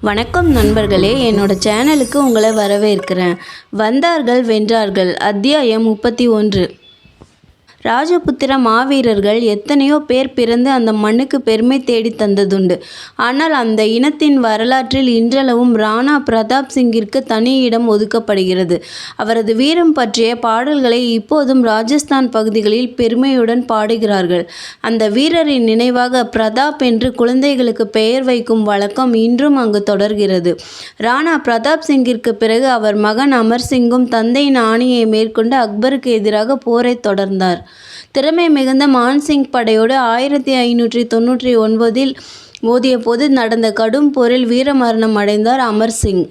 வணக்கம் நண்பர்களே என்னோட சேனலுக்கு உங்களை வரவேற்கிறேன். வந்தார்கள் வென்றார்கள். அத்தியாயம் முப்பத்தி ஒன்று. ராஜபுத்திர மாவீரர்கள் எத்தனையோ பேர் பிறந்து அந்த மண்ணுக்கு பெருமை தேடி தந்ததுண்டு. ஆனால் அந்த இனத்தின் வரலாற்றில் இன்றளவும் ராணா பிரதாப் சிங்கிற்கு தனி இடம் ஒதுக்கப்படுகிறது. அவரது வீரம் பற்றிய பாடல்களை இப்போதும் ராஜஸ்தான் பகுதிகளில் பெருமையுடன் பாடுகிறார்கள். அந்த வீரரின் நினைவாக பிரதாப் என்று குழந்தைகளுக்கு பெயர் வைக்கும் வழக்கம் இன்றும் அங்கு தொடர்கிறது. ராணா பிரதாப் சிங்கிற்கு பிறகு அவர் மகன் அமர் சிங்கும் தந்தையின் ஆணையை மேற்கொண்டு அக்பருக்கு எதிராக போரை தொடர்ந்தார். திறமை மிகுந்த மான்சிங் படையோடு ஆயிரத்தி ஐநூற்றி தொண்ணூற்றி ஒன்பதில் மோதிய போது நடந்த கடும் போரில் வீரமரணம் அடைந்தார் அமர் சிங்.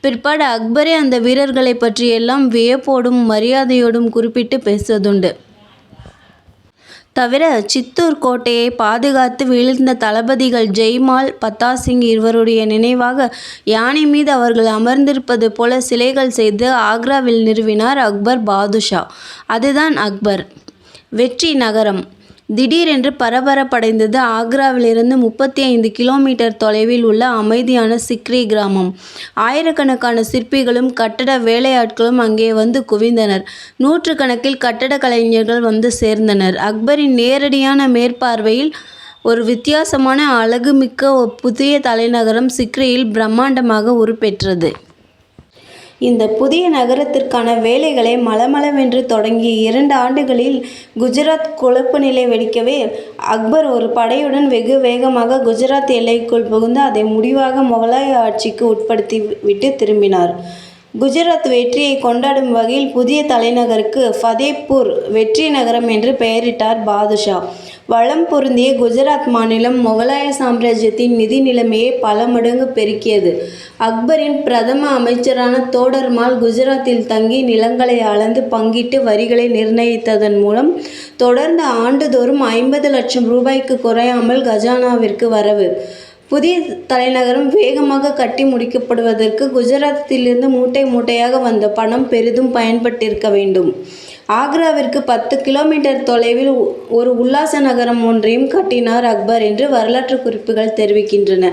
பிற்பாடு அக்பரே அந்த வீரர்களை பற்றியெல்லாம் வியப்போடும் மரியாதையோடும் குறிப்பிட்டு பேசுவதுண்டு. தவிர சித்தூர் கோட்டையை பாதுகாத்து வீழ்ந்த தளபதிகள் ஜெய்மால் பத்தாசிங் இருவருடைய நினைவாக யானை மீது அவர்கள் அமர்ந்திருப்பது போல சிலைகள் செய்து ஆக்ராவில் நிறுவினார் அக்பர் பாதுஷா. அதுதான் அக்பர். வெற்றி நகரம். திடீரென்று பரபரப்படைந்தது ஆக்ராவிலிருந்து முப்பத்தி ஐந்து கிலோமீட்டர் தொலைவில் உள்ள அமைதியான சிக்ரி கிராமம். ஆயிரக்கணக்கான சிற்பிகளும் கட்டட வேலையாட்களும் அங்கே வந்து குவிந்தனர். நூற்றுக்கணக்கில் கட்டட கலைஞர்கள் வந்து சேர்ந்தனர். அக்பரின் நேரடியான மேற்பார்வையில் ஒரு வித்தியாசமான அழகுமிக்க புதிய தலைநகரம் சிக்ரியில் பிரம்மாண்டமாக உருப்பெற்றது. இந்த புதிய நகரத்திற்கான வேலைகளை மளமளவென்று தொடங்கிய இரண்டு ஆண்டுகளில் குஜராத் குழப்ப நிலை வெடிக்கவே அக்பர் ஒரு படையுடன் வெகு வேகமாக குஜராத் எல்லைக்குள் புகுந்து அதை முடிவாக முகலாய ஆட்சிக்கு உட்படுத்தி விட்டு திரும்பினார். குஜராத் வெற்றியை கொண்டாடும் வகையில் புதிய தலைநகருக்கு ஃபதேப்பூர் வெற்றி நகரம் என்று பெயரிட்டார் பாதுஷா. வளம் பொருந்திய குஜராத் மாநிலம் முகலாய சாம்ராஜ்யத்தின் நிதி நிலைமையை பல மடங்கு பெருக்கியது. அக்பரின் பிரதம அமைச்சரான தோடர்மால் குஜராத்தில் தங்கி நிலங்களை அளந்து பங்கிட்டு வரிகளை நிர்ணயித்ததன் மூலம் தொடர்ந்து ஆண்டுதோறும் ஐம்பது லட்சம் ரூபாய்க்கு குறையாமல் கஜானாவிற்கு வரவு. புதிய தலைநகரம் வேகமாக கட்டி முடிக்கப்படுவதற்கு குஜராத்திலிருந்து மூட்டை மூட்டையாக வந்த பணம் பெரிதும் பயன்பட்டிருக்க வேண்டும். ஆக்ராவிற்கு பத்து கிலோமீட்டர் தொலைவில் ஒரு உல்லாச நகரம் ஒன்றையும் கட்டினார் அக்பர் என்று வரலாற்று குறிப்புகள் தெரிவிக்கின்றன.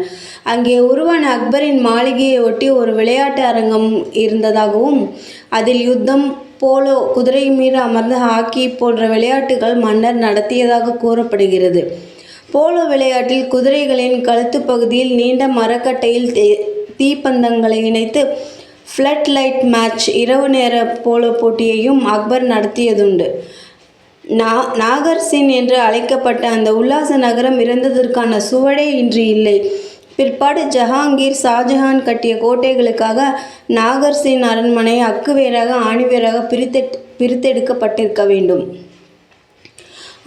அங்கே உருவான அக்பரின் மாளிகையை ஒட்டி ஒரு விளையாட்டு அரங்கம் இருந்ததாகவும் அதில் யுத்தம் போலோ குதிரை மீது அமர்ந்து ஹாக்கி போன்ற விளையாட்டுகள் மன்னர் நடத்தியதாக கூறப்படுகிறது. போலோ விளையாட்டில் குதிரைகளின் கழுத்து பகுதியில் நீண்ட மரக்கட்டையில் தீப்பந்தங்களை இணைத்து ஃப்ளட் லைட் மேட்ச் இரவு நேர போலோ போட்டியையும் அக்பர் நடத்தியதுண்டு. நா நாகர்சின் என்று அழைக்கப்பட்ட அந்த உல்லாச நகரம் இறந்ததற்கான சுவடே இன்று இல்லை. பிற்பாடு ஜஹாங்கீர் ஷாஜஹான் கட்டிய கோட்டைகளுக்காக நாகர்சின் அரண்மனை அக்குவேராக ஆணிவேராக பிரித்தெட் பிரித்தெடுக்கப்பட்டிருக்க வேண்டும்.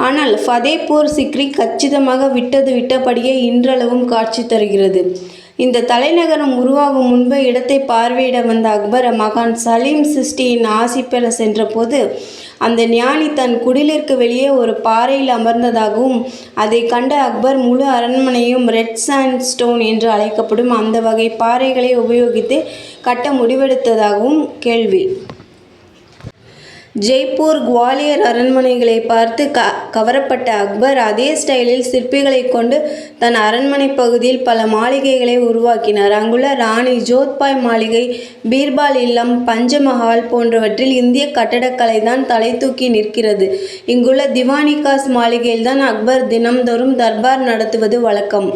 ஆனால் ஃபதேபூர் சிக்ரி கச்சிதமாக விட்டது விட்டபடியே இன்றளவும் காட்சி தருகிறது. இந்த தலைநகரம் உருவாகும் முன்பு இடத்தை பார்வையிட வந்த அக்பர் மகான் சலீம் சிஸ்டியின் ஆசி பெற சென்றபோது அந்த ஞானி தன் குடிலிற்கு வெளியே ஒரு பாறையில் அமர்ந்ததாகவும் அதை கண்ட அக்பர் முழு அரண்மனையும் ரெட் சாண்ட் ஸ்டோன் என்று அழைக்கப்படும் அந்த வகை பாறைகளை உபயோகித்து கட்ட முடிவெடுத்ததாகவும் கேள்வி. ஜெய்ப்பூர் குவாலியர் அரண்மனைகளை பார்த்து க கவரப்பட்ட அக்பர் அதே ஸ்டைலில் சிற்பிகளை கொண்டு தன் அரண்மனை பகுதியில் பல மாளிகைகளை உருவாக்கினார். அங்குள்ள ராணி ஜோத்பாய் மாளிகை பீர்பால் இல்லம் பஞ்சமஹால் போன்றவற்றில் இந்திய கட்டடக்கலை தான் தலை தூக்கி நிற்கிறது. இங்குள்ள திவானிகாஸ் மாளிகையில்தான் அக்பர் தினம்தோறும் தர்பார் நடத்துவது வழக்கம்.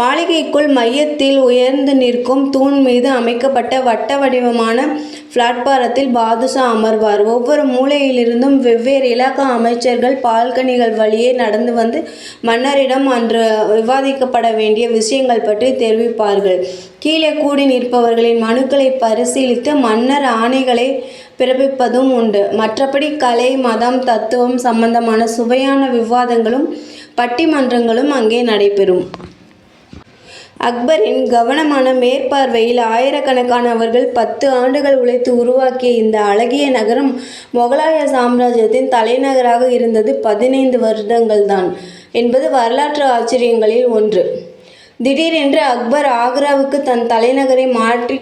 மாளிகைக்குள் மையத்தில் உயர்ந்து நிற்கும் தூண் மீது அமைக்கப்பட்ட வட்ட வடிவமான பிளாட்பாரத்தில் பாதுஷா அமர்வார். ஒவ்வொரு மூலையிலிருந்தும் வெவ்வேறு இலாக்கா அமைச்சர்கள் பால்கனிகள் வழியே நடந்து வந்து மன்னரிடம் அன்று விவாதிக்கப்பட வேண்டிய விஷயங்கள் பற்றி தெரிவிப்பார்கள். கீழே கூடி நிற்பவர்களின் மனுக்களை பரிசீலித்து மன்னர் ஆணைகளை பிறப்பிப்பதும் உண்டு. மற்றபடி கலை மதம் தத்துவம் சம்பந்தமான சுவையான விவாதங்களும் பட்டிமன்றங்களும் அங்கே நடைபெறும். அக்பரின் கவனமான மேற்பார்வையில் ஆயிரக்கணக்கானவர்கள் பத்து ஆண்டுகள் உழைத்து உருவாக்கிய இந்த அழகிய நகரம் முகலாய சாம்ராஜ்யத்தின் தலைநகராக இருந்தது பதினைந்து வருடங்கள்தான் என்பது வரலாற்று ஆச்சரியங்களில் ஒன்று. திடீரென்று அக்பர் ஆக்ராவுக்கு தன் தலைநகரை மாற்றி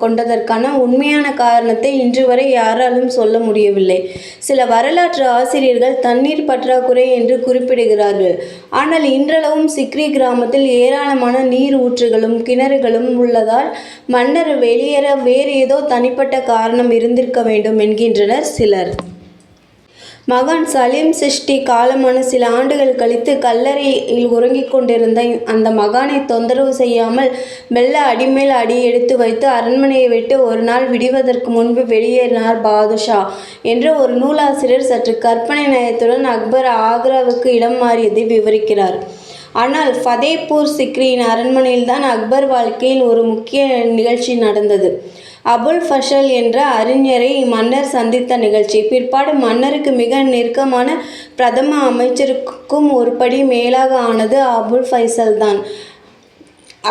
கொண்டதற்கான உண்மையான காரணத்தை இன்று வரை யாராலும் சொல்ல முடியவில்லை. சில வரலாற்று ஆசிரியர்கள் தண்ணீர் பற்றாக்குறை என்று குறிப்பிடுகிறார்கள். ஆனால் இன்றளவும் சிக்ரி கிராமத்தில் ஏராளமான நீர் ஊற்றுகளும் கிணறுகளும் உள்ளதால் மன்னர் வெளியேற வேறு ஏதோ தனிப்பட்ட காரணம் இருந்திருக்க வேண்டும் என்கின்றனர் சிலர். மகான் சலீம் சிஷ்டி காலமான சில ஆண்டுகள் கழித்து கல்லறையில் உறங்கிக் கொண்டிருந்த அந்த மகானை தொந்தரவு செய்யாமல் மெல்ல அடிமேல் அடி எடுத்து வைத்து அரண்மனையை விட்டு ஒரு நாள் விடிவதற்கு முன்பு வெளியேறினார் பாதுஷா என்று ஒரு நூலாசிரியர் சற்று கற்பனை நயத்துடன் அக்பர் ஆக்ராவுக்கு இடம் மாறியதை விவரிக்கிறார். ஆனால் ஃபதேப்பூர் சிக்ரியின் அரண்மனையில்தான் அக்பர் வாழ்க்கையில் ஒரு முக்கிய நிகழ்ச்சி நடந்தது. அபுல் ஃபஷல் என்ற அறிஞரை மன்னர் சந்தித்த நிகழ்ச்சி. பிற்பாடு மன்னருக்கு மிக நெருக்கமான பிரதம அமைச்சருக்கும் ஒரு படி மேலாக ஆனது அபுல் ஃபைசல் தான்.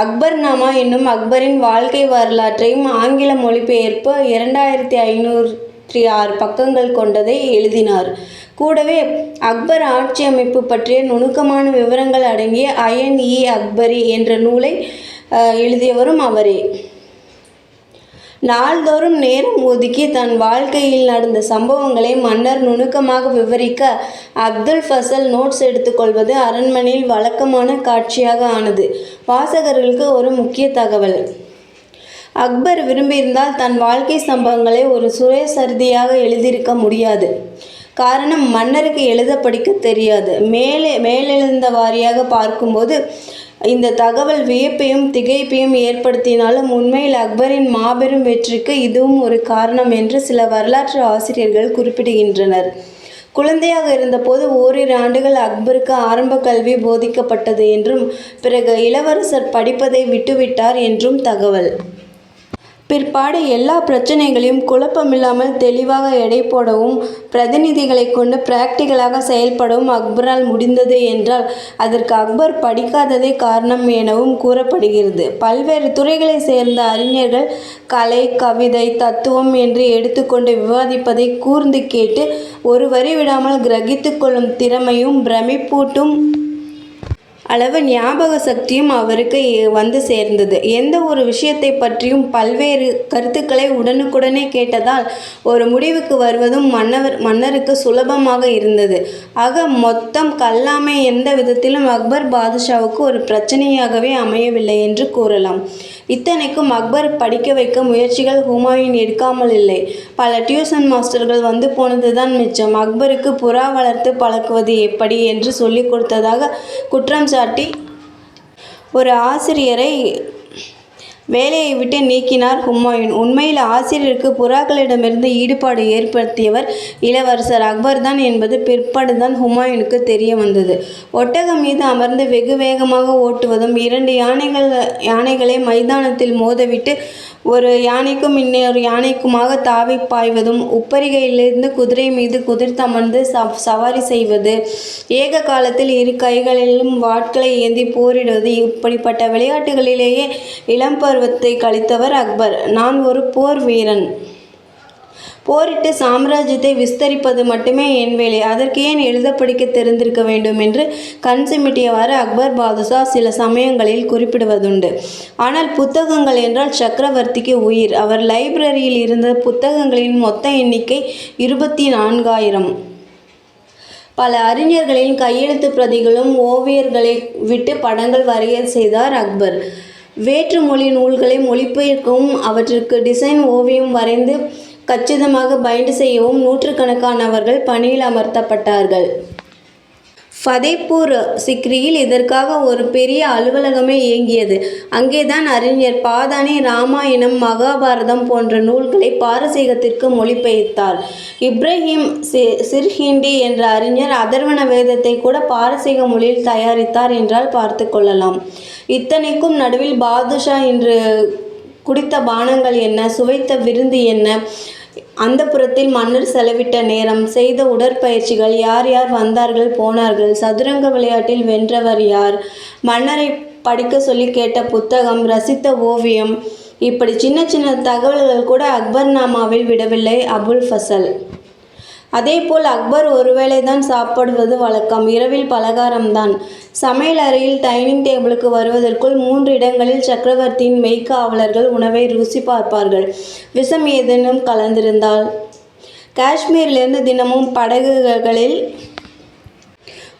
அக்பர் நாமா என்னும் அக்பரின் வாழ்க்கை வரலாற்றையும் ஆங்கில மொழிபெயர்ப்பு இரண்டாயிரத்தி ஐநூற்றி ஆறு பக்கங்கள் கொண்டதை எழுதினார். கூடவே அக்பர் ஆட்சி அமைப்பு பற்றிய நுணுக்கமான விவரங்கள் அடங்கிய அயன் இ அக்பரி என்ற நூலை எழுதியவரும் அவரே. நாள்தோறும் நேரம் ஒதுக்கி தன் வாழ்க்கையில் நடந்த சம்பவங்களை மன்னர் நுணுக்கமாக விவரிக்க அப்துல் ஃபசல் நோட்ஸ் எடுத்துக்கொள்வது அரண்மனையில் வழக்கமான காட்சியாக ஆனது. வாசகர்களுக்கு ஒரு முக்கிய தகவல். அக்பர் விரும்பியிருந்தால் தன் வாழ்க்கை சம்பவங்களை ஒரு சுயசரிதியாக எழுதியிருக்க முடியாது. காரணம் மன்னருக்கு எழுத படிக்க தெரியாது. மேலே மேலெழுந்த வாரியாக பார்க்கும்போது இந்த தகவல் வியப்பையும் திகைப்பையும் ஏற்படுத்தினாலும் உண்மையில் அக்பரின் மாபெரும் வெற்றிக்கு இதுவும் ஒரு காரணம் என்று சில வரலாற்று ஆசிரியர்கள் குறிப்பிடுகின்றனர். குழந்தையாக இருந்தபோது ஓரிரு ஆண்டுகள் அக்பருக்கு ஆரம்ப கல்வி போதிக்கப்பட்டது என்றும் பிறகு இளவரசர் படிப்பதை விட்டுவிட்டார் என்றும் தகவல். பிற்பாடு எல்லா பிரச்சனைகளையும் குழப்பமில்லாமல் தெளிவாக எடை போடவும் பிரதிநிதிகளை கொண்டு பிராக்டிகலாக செயல்படவும் அக்பரால் முடிந்தது என்றால் அதற்கு அக்பர் படிக்காததே காரணம் எனவும் கூறப்படுகிறது. பல்வேறு துறைகளை சேர்ந்த அறிஞர்கள் கலை கவிதை தத்துவம் என்று எடுத்துக்கொண்டு விவாதிப்பதை கூர்ந்து கேட்டு ஒரு வரி விடாமல் கிரகித்து கொள்ளும் திறமையும் பிரமிப்பூட்டும் அளவு ஞாபக சக்தியும் அவருக்கு வந்து சேர்ந்தது. எந்த ஒரு விஷயத்தை பற்றியும் பல்வேறு கருத்துக்களை உடனுக்குடனே கேட்டதால் ஒரு முடிவுக்கு வருவதும் மன்னவர் மன்னருக்கு சுலபமாக இருந்தது. ஆக மொத்தம் கல்லாமை எந்த விதத்திலும் அக்பர் பாதுஷாவுக்கு ஒரு பிரச்சனையாகவே அமையவில்லை என்று கூறலாம். இத்தனைக்கும் அக்பர் படிக்க வைக்க முயற்சிகள் ஹுமாயூன் எடுக்காமல் இல்லை. பல டியூஷன் மாஸ்டர்கள் வந்து போனதுதான் மிச்சம். அக்பருக்கு புறா வளர்த்து பழக்குவது எப்படி என்று சொல்லிக் கொடுத்ததாக குற்றம் சாட்டி ஒரு ஆசிரியரை வேலையை விட்டு நீக்கினார் ஹுமாயூன் உண்மையில் ஆசிரியருக்கு புறாக்களிடமிருந்து ஈடுபாடு ஏற்படுத்தியவர் இளவரசர் அக்பர் தான் என்பது பிற்பாடுதான் ஹுமாயூனுக்கு தெரிய வந்தது. ஒட்டகம் மீது அமர்ந்து வெகு வேகமாக ஓட்டுவதும் இரண்டு யானைகள் யானைகளை மைதானத்தில் மோதவிட்டு ஒரு யானைக்கும் இன்னொரு யானைக்குமாக தாவி பாய்வதும் உப்பரிகையிலிருந்து குதிரை மீது குதிர்த்தமர்ந்து ச- சவாரி செய்வது ஏக காலத்தில் இரு கைகளிலும் வாட்களை ஏந்தி போரிடுவது இப்படிப்பட்ட விளையாட்டுகளிலேயே இளம்பர் பருவத்தை கழித்தவர் அக்பர். நான் ஒரு போர் வீரன். போரிட்டு சாம்ராஜ்யத்தை விஸ்தரிப்பது மட்டுமே என் வேலை. அதற்கு ஏன் எழுத படிக்க தெரிந்திருக்க வேண்டும் என்று கண் சிமிட்டியவாறு அக்பர் பாதுஷா சில சமயங்களில் குறிப்பிடுவதுண்டு. ஆனால் புத்தகங்கள் என்றால் சக்கரவர்த்திக்கு உயிர். அவர் லைப்ரரியில் இருந்த புத்தகங்களின் மொத்த எண்ணிக்கை இருபத்தி நான்காயிரம் பல அறிஞர்களின் கையெழுத்து பிரதிகளும் ஓவியர்களை விட்டு படங்கள் வரைய செய்தார் அக்பர். வேற்று மொழி நூல்களை மொழிபெயர்க்கவும் அவற்றிற்கு டிசைன் ஓவியம் வரைந்து கச்சிதமாக பைண்ட் செய்யவும் நூற்றுக்கணக்கானவர்கள் பணியில் அமர்த்தப்பட்டார்கள். ஃபதேப்பூர் சிக்ரியில் இதற்காக ஒரு பெரிய அலுவலகமே இயங்கியது. அங்கேதான் அறிஞர் பாதானி ராமாயணம் மகாபாரதம் போன்ற நூல்களை பாரசீகத்திற்கு மொழிபெயர்த்தார். இப்ராஹிம் சி சிர்ஹிண்டி என்ற அறிஞர் அதர்வண வேதத்தை கூட பாரசீக மொழியில் தயாரித்தார் என்றால் பார்த்து கொள்ளலாம். இத்தனைக்கும் நடுவில் பாதுஷா இன்று குடித்த பானங்கள் என்ன சுவைத்த விருந்து என்ன அந்த புறத்தில் மன்னர் செலவிட்ட நேரம் செய்த உடற்பயிற்சிகள் யார் யார் வந்தார்கள் போனார்கள் சதுரங்க விளையாட்டில் வென்றவர் யார்? மன்னரை படிக்க சொல்லி கேட்ட புத்தகம் ரசித்த ஓவியம். இப்படி சின்ன சின்ன தகவல்கள் கூட அக்பர்நாமாவில் விடவில்லை. அபுல் ஃபசல் அதேபோல் அக்பர் ஒருவேளை தான் சாப்பிடுவது வழக்கம். இரவில் பலகாரம்தான். சமையல் அறையில் டைனிங் டேபிளுக்கு வருவதற்குள் மூன்று இடங்களில் சக்கரவர்த்தியின் மெய்க்காவலர்கள் உணவை ருசி பார்ப்பார்கள். விஷம் ஏதேனும் கலந்திருந்தால்? காஷ்மீரிலிருந்து தினமும் படகுகளில்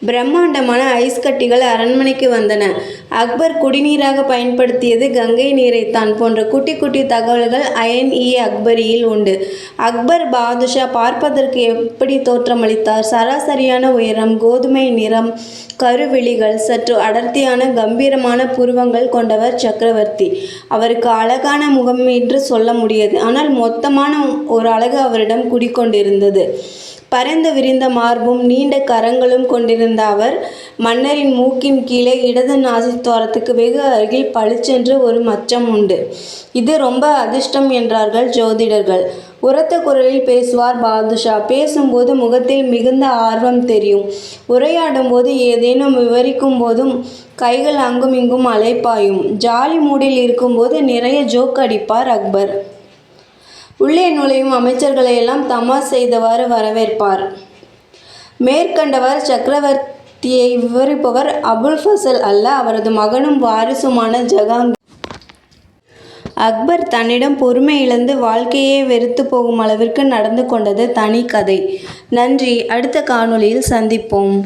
பிரம்மாண்டமான ஐஸ் கட்டிகள் அரண்மனைக்கு வந்தன. அக்பர் குடிநீராக பயன்படுத்தியது கங்கை நீரைத்தான் போன்ற குட்டி குட்டி தகவல்கள் அயன் இ அக்பரியில் உண்டு. அக்பர் பாதுஷா பார்ப்பதற்கு எப்படி தோற்றமளித்தார்? சராசரியான உயரம் கோதுமை நிறம் கருவிழிகள் சற்று அடர்த்தியான கம்பீரமான புருவங்கள் கொண்டவர் சக்கரவர்த்தி. அவருக்கு அழகான முகம் என்று சொல்ல முடியாது. ஆனால் மொத்தமான ஒரு அழகு அவரிடம் குடிக்கொண்டிருந்தது. பரந்து விரிந்த மார்பும் நீண்ட கரங்களும் கொண்டிருந்த அவர் மன்னரின் மூக்கின் கீழே இடது நாசித்துவாரத்துக்கு வெகு அருகில் பளிச்சென்று ஒரு மச்சம் உண்டு. இது ரொம்ப அதிர்ஷ்டம் என்றார்கள் ஜோதிடர்கள். உரத்த குரலில் பேசுவார் பாதுஷா. பேசும்போது முகத்தில் மிகுந்த ஆர்வம் தெரியும். உரையாடும் போது ஏதேனும் விவரிக்கும் போதும் கைகள் அங்கும் இங்கும் அலைப்பாயும். ஜாலி மூடில் இருக்கும்போது நிறைய ஜோக் அடிப்பார் அக்பர். உள்ளே நுழையும் அமைச்சர்களையெல்லாம் தமாஸ் செய்தவாறு வரவேற்பார். மேற்கண்டவர் சக்கரவர்த்தியை விவரிப்பவர் அபுல் ஃபசல் அல்ல அவரது மகனும் வாரிசுமான ஜஹாங்கீர் அக்பர் தன்னிடம் பொறுமை இழந்து வாழ்க்கையே வெறுத்து போகும் அளவிற்கு நடந்து கொண்டது தனி கதை. நன்றி அடுத்த காணொளியில் சந்திப்போம்.